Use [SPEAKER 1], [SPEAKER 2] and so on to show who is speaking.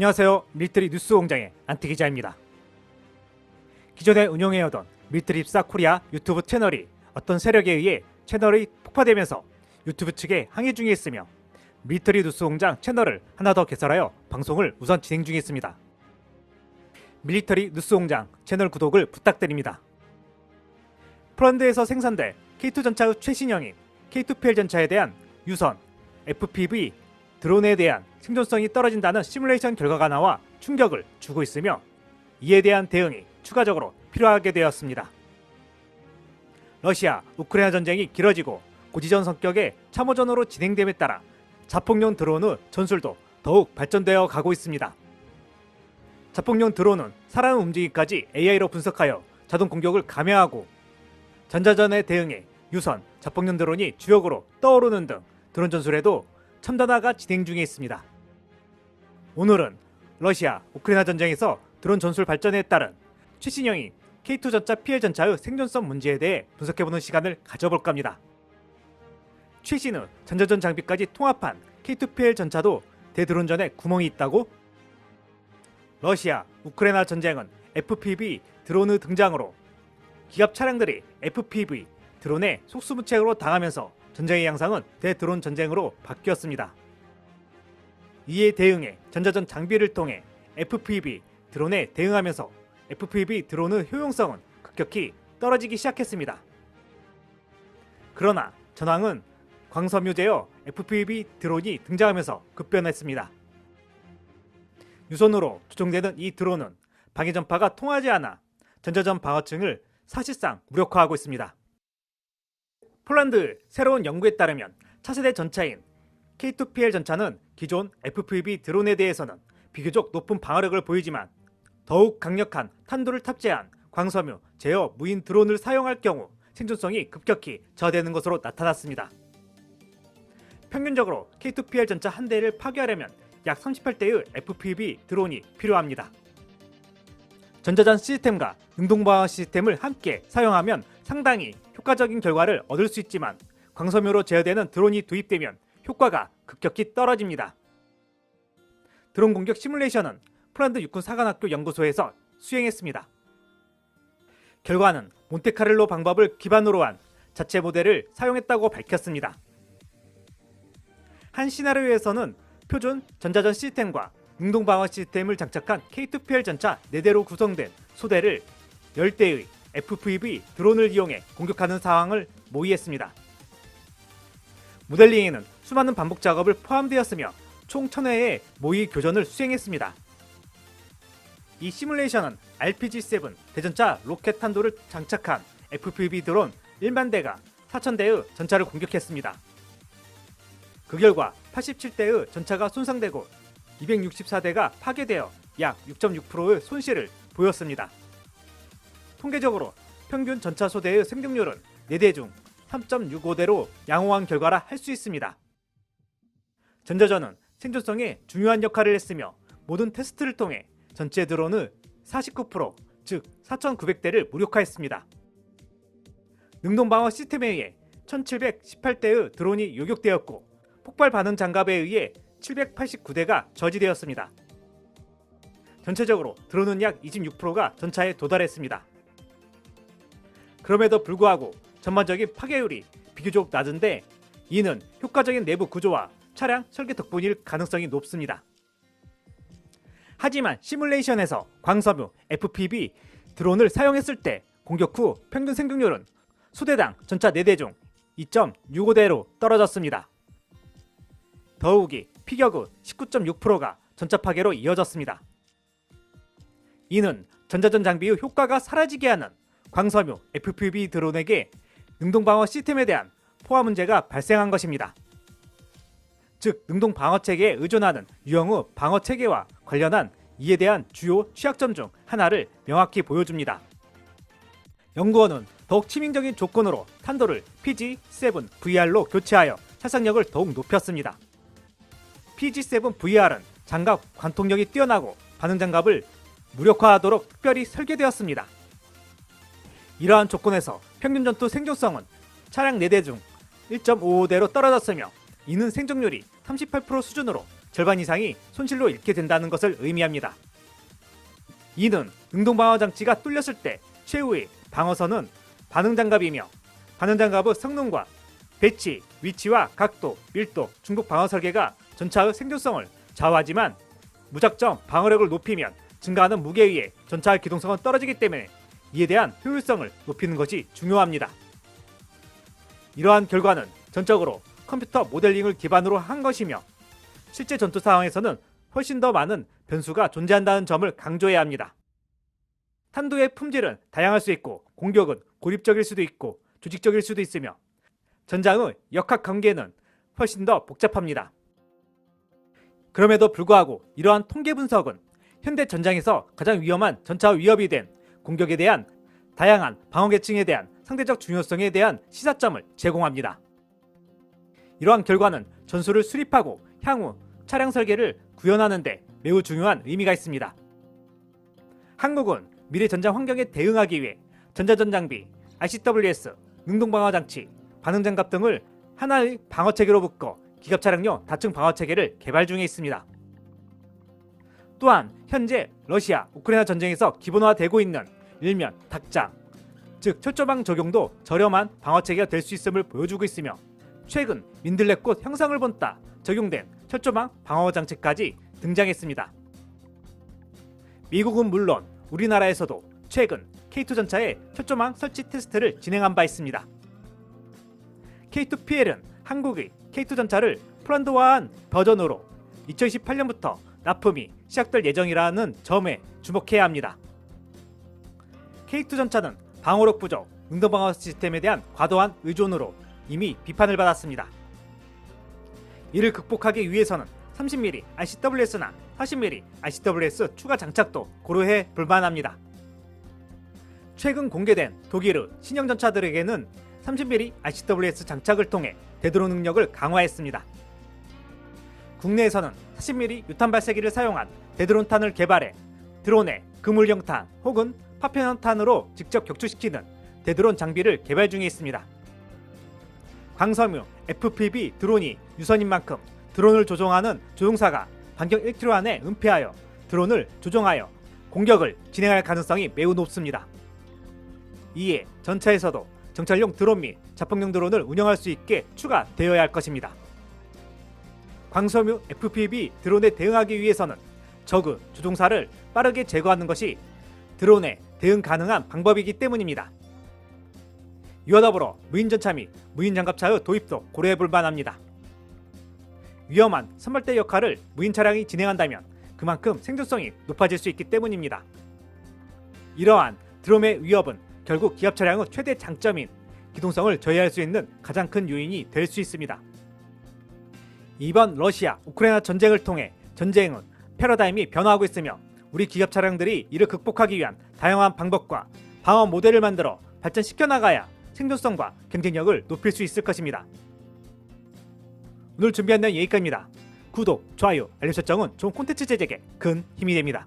[SPEAKER 1] 안녕하세요. 밀트리 뉴스 공장의 안티 기자입니다. 기존에 운영해오던 밀트리 입사 코리아 유튜브 채널이 어떤 세력에 의해 채널이 폭파되면서 유튜브 측에 항의 중에 있으며 밀트리 뉴스 공장 채널을 하나 더 개설하여 방송을 우선 진행 중에 있습니다. 밀리터리 뉴스 공장 채널 구독을 부탁드립니다. 폴란드에서 생산된 K2 전차 의 최신형인 K2PL 전차에 대한 유선, FPV, 드론에 대한 생존성이 떨어진다는 시뮬레이션 결과가 나와 충격을 주고 있으며 이에 대한 대응이 추가적으로 필요하게 되었습니다. 러시아 우크라이나 전쟁이 길어지고 고지전 성격의 참호전으로 진행됨에 따라 자폭용 드론의 전술도 더욱 발전되어 가고 있습니다. 자폭용 드론은 사람 움직임까지 AI로 분석하여 자동 공격을 감행하고 전자전에 대응해 유선, 자폭용 드론이 주역으로 떠오르는 등 드론 전술에도 첨단화가 진행 중에 있습니다. 오늘은 러시아, 우크라이나 전쟁에서 드론 전술 발전에 따른 최신형인 K2 전차 PL 전차의 생존성 문제에 대해 분석해보는 시간을 가져볼까 합니다. 최신의 전자전 장비까지 통합한 K2 PL 전차도 대드론전에 구멍이 있다고? 러시아, 우크라이나 전쟁은 FPV 드론의 등장으로 기갑 차량들이 FPV 드론의 속수무책으로 당하면서 전쟁의 양상은 대드론 전쟁으로 바뀌었습니다. 이에 대응해 전자전 장비를 통해 FPV 드론에 대응하면서 FPV 드론의 효용성은 급격히 떨어지기 시작했습니다. 그러나 전황은 광섬유 제어 FPV 드론이 등장하면서 급변했습니다. 유선으로 조종되는 이 드론은 방해 전파가 통하지 않아 전자전 방어층을 사실상 무력화하고 있습니다. 폴란드 새로운 연구에 따르면 차세대 전차인 K2PL 전차는 기존 FPV 드론에 대해서는 비교적 높은 방어력을 보이지만 더욱 강력한 탄도를 탑재한 광섬유 제어 무인 드론을 사용할 경우 생존성이 급격히 저하되는 것으로 나타났습니다. 평균적으로 K2PL 전차 한 대를 파괴하려면 약 38대의 FPV 드론이 필요합니다. 전자전 시스템과 능동방어 시스템을 함께 사용하면 상당히 효과적인 결과를 얻을 수 있지만 광섬유로 제어되는 드론이 도입되면 효과가 급격히 떨어집니다. 드론 공격 시뮬레이션은 폴란드 육군 사관학교 연구소에서 수행했습니다. 결과는 몬테카를로 방법을 기반으로 한 자체 모델을 사용했다고 밝혔습니다. 한 시나리오에서는 표준 전자전 시스템과 능동 방어 시스템을 장착한 K2PL 전차 4대로 구성된 소대를 10대의 FPV 드론을 이용해 공격하는 상황을 모의했습니다. 모델링에는 수많은 반복 작업을 포함되었으며 총 1000회의 모의 교전을 수행했습니다. 이 시뮬레이션은 RPG-7 대전차 로켓 탄도를 장착한 FPV 드론 1만 대가 4,000대의 전차를 공격했습니다. 그 결과 87대의 전차가 손상되고 264대가 파괴되어 약 6.6%의 손실을 보였습니다. 통계적으로 평균 전차 소대의 생존율은 4대 중 3.65대로 양호한 결과라 할 수 있습니다. 전자전은 생존성에 중요한 역할을 했으며 모든 테스트를 통해 전체 드론의 49%, 즉 4,900대를 무력화했습니다. 능동방어 시스템에 의해 1,718대의 드론이 요격되었고 폭발 반응 장갑에 의해 789대가 저지되었습니다. 전체적으로 드론은 약 26%가 전차에 도달했습니다. 그럼에도 불구하고 전반적인 파괴율이 비교적 낮은데 이는 효과적인 내부 구조와 차량 설계 덕분일 가능성이 높습니다. 하지만 시뮬레이션에서 광섬유 FPV 드론을 사용했을 때 공격 후 평균 생존율은 소대당 전차 4대 중 2.65대로 떨어졌습니다. 더욱이 피격 후 19.6%가 전차 파괴로 이어졌습니다. 이는 전자전 장비의 효과가 사라지게 하는 광섬유 FPV 드론에게 능동방어 시스템에 대한 포화 문제가 발생한 것입니다. 즉 능동 방어 체계에 의존하는 유형의 방어 체계와 관련한 이에 대한 주요 취약점 중 하나를 명확히 보여줍니다. 연구원은 더욱 치명적인 조건으로 탄도를 PG-7VR로 교체하여 살상력을 더욱 높였습니다. PG-7VR은 장갑 관통력이 뛰어나고 반응 장갑을 무력화하도록 특별히 설계되었습니다. 이러한 조건에서 평균 전투 생존성은 차량 4대 중 1.55대로 떨어졌으며 이는 생존율이 38% 수준으로 절반 이상이 손실로 잃게 된다는 것을 의미합니다. 이는 능동 방어 장치가 뚫렸을 때 최후의 방어선은 반응 장갑이며 반응 장갑의 성능과 배치, 위치와 각도, 밀도, 중복 방어 설계가 전차의 생존성을 좌우하지만 무작정 방어력을 높이면 증가하는 무게에 의해 전차의 기동성은 떨어지기 때문에 이에 대한 효율성을 높이는 것이 중요합니다. 이러한 결과는 전적으로 컴퓨터 모델링을 기반으로 한 것이며 실제 전투 상황에서는 훨씬 더 많은 변수가 존재한다는 점을 강조해야 합니다. 탄두의 품질은 다양할 수 있고 공격은 고립적일 수도 있고 조직적일 수도 있으며 전장의 역학 관계는 훨씬 더 복잡합니다. 그럼에도 불구하고 이러한 통계 분석은 현대 전장에서 가장 위험한 전차 위협이 된 공격에 대한 다양한 방어 계층에 대한 상대적 중요성에 대한 시사점을 제공합니다. 이러한 결과는 전술을 수립하고 향후 차량 설계를 구현하는 데 매우 중요한 의미가 있습니다. 한국은 미래 전장 환경에 대응하기 위해 전자전 장비, ICWS, 능동 방어 장치, 반응 장갑 등을 하나의 방어 체계로 묶어 기갑 차량용 다층 방어 체계를 개발 중에 있습니다. 또한 현재 러시아 우크라이나 전쟁에서 기본화되고 있는 일면 닭장, 즉 철조망 적용도 저렴한 방어 체계가 될 수 있음을 보여주고 있으며 최근 민들레꽃 형상을 본따 적용된 철조망 방어 장치까지 등장했습니다. 미국은 물론 우리나라에서도 최근 K2 전차의 철조망 설치 테스트를 진행한 바 있습니다. K2PL은 한국의 K2 전차를 폴란드화한 버전으로 2028년부터 납품이 시작될 예정이라는 점에 주목해야 합니다. K2 전차는 방어력 부족, 응도 방어 시스템에 대한 과도한 의존으로 이미 비판을 받았습니다. 이를 극복하기 위해서는 30mm ICWS나 40mm ICWS 추가 장착도 고려해 볼만합니다. 최근 공개된 독일의 신형 전차들에게는 30mm ICWS 장착을 통해 되드론 능력을 강화했습니다. 국내에서는 40mm 유탄 발사기를 사용한 되드론탄을 개발해 드론에 그물형탄 혹은 파편형탄으로 직접 격추시키는 되드론 장비를 개발 중에 있습니다. 광섬유 FPV 드론이 유선인 만큼 드론을 조종하는 조종사가 반경 1km 안에 은폐하여 드론을 조종하여 공격을 진행할 가능성이 매우 높습니다. 이에 전차에서도 정찰용 드론 및 자폭용 드론을 운영할 수 있게 추가되어야 할 것입니다. 광섬유 FPV 드론에 대응하기 위해서는 저그 조종사를 빠르게 제거하는 것이 드론에 대응 가능한 방법이기 때문입니다. 이와 더불어 무인 전차 및 무인 장갑차의 도입도 고려해 볼 만합니다. 위험한 선발대 역할을 무인 차량이 진행한다면 그만큼 생존성이 높아질 수 있기 때문입니다. 이러한 드론의 위협은 결국 기압 차량의 최대 장점인 기동성을 저해할 수 있는 가장 큰 요인이 될 수 있습니다. 이번 러시아 우크라이나 전쟁을 통해 전쟁은 패러다임이 변화하고 있으며 우리 기갑 차량들이 이를 극복하기 위한 다양한 방법과 방어 모델을 만들어 발전시켜 나가야 생존성과 경쟁력을 높일 수 있을 것입니다. 오늘 준비한 내용 여기까지입니다. 구독, 좋아요, 알림 설정은 좋은 콘텐츠 제작에 큰 힘이 됩니다.